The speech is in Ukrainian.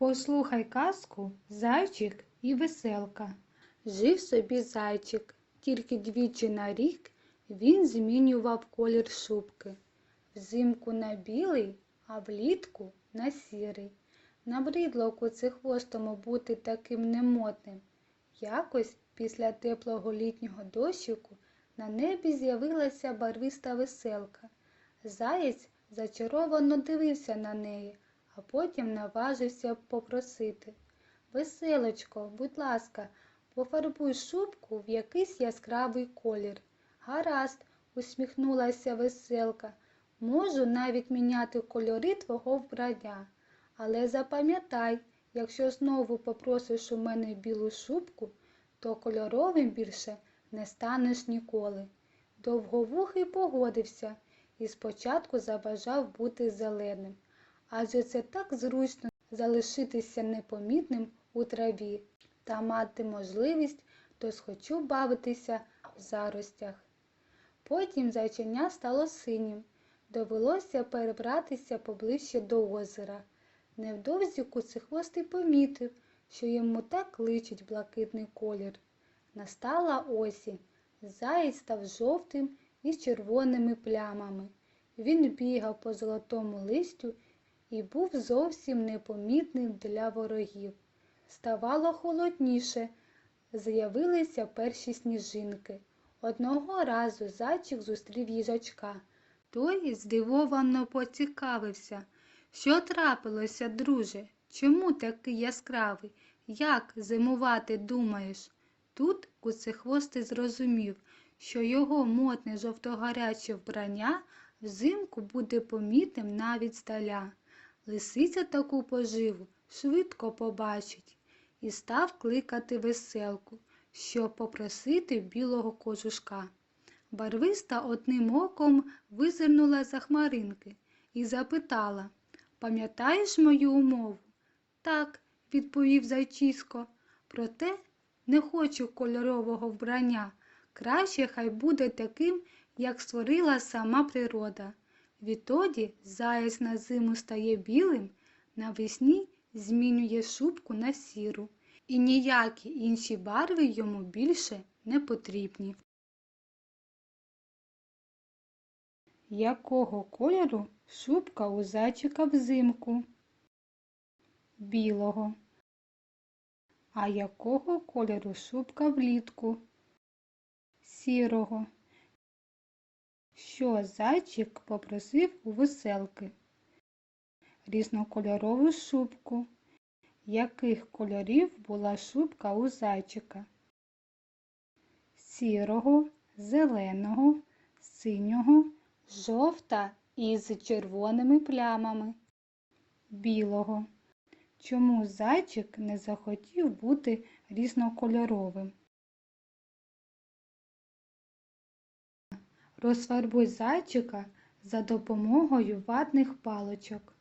Послухай казку Зайчик і веселка. Жив собі зайчик, тільки двічі на рік він змінював колір шубки. Взимку на білий, а влітку на сірий. Набридло куцехвостому бути таким немодним. Якось після теплого літнього дощику на небі з'явилася барвиста веселка. Заєць зачаровано дивився на неї, а потім наважився попросити. Веселочко, будь ласка, пофарбуй шубку в якийсь яскравий колір. Гаразд, усміхнулася веселка. Можу навіть міняти кольори твого вбрання. Але запам'ятай, якщо знову попросиш у мене білу шубку, то кольоровим більше не станеш ніколи. Довговухий погодився і спочатку забажав бути зеленим, адже це так зручно залишитися непомітним у траві та мати можливість досхочу бавитися в заростях. Потім зайченя стало синім, довелося перебратися поближче до озера. Невдовзі куцехвостий помітив, що йому так личить блакитний колір. Настала осінь. Заєць став жовтим із червоними плямами. Він бігав по золотому листю і був зовсім непомітним для ворогів. Ставало холодніше, з'явилися перші сніжинки. Одного разу зайчик зустрів їжачка. Той здивовано поцікавився. Що трапилося, друже? Чому такий яскравий? Як зимувати думаєш? Тут куцехвостий зрозумів, що його модне жовтогаряче вбрання взимку буде помітним навіть здаля. Лисиця таку поживу швидко побачить і став кликати веселку, щоб попросити білого кожушка. Барвиста одним оком визирнула за хмаринки і запитала Пам'ятаєш мою умову? Так, відповів зайчисько, проте не хочу кольорового вбрання. Краще хай буде таким, як створила сама природа. Відтоді заяць на зиму стає білим, навесні змінює шубку на сіру, і ніякі інші барви йому більше не потрібні. Якого кольору шубка у зайчика взимку? Білого. А якого кольору шубка влітку? Сірого. Що зайчик попросив у веселки? Різнокольорову шубку. Яких кольорів була шубка у зайчика? Сірого, зеленого, синього, жовта із червоними плямами. Білого. Чому зайчик не захотів бути різнокольоровим? Розфарбуй зайчика за допомогою ватних паличок.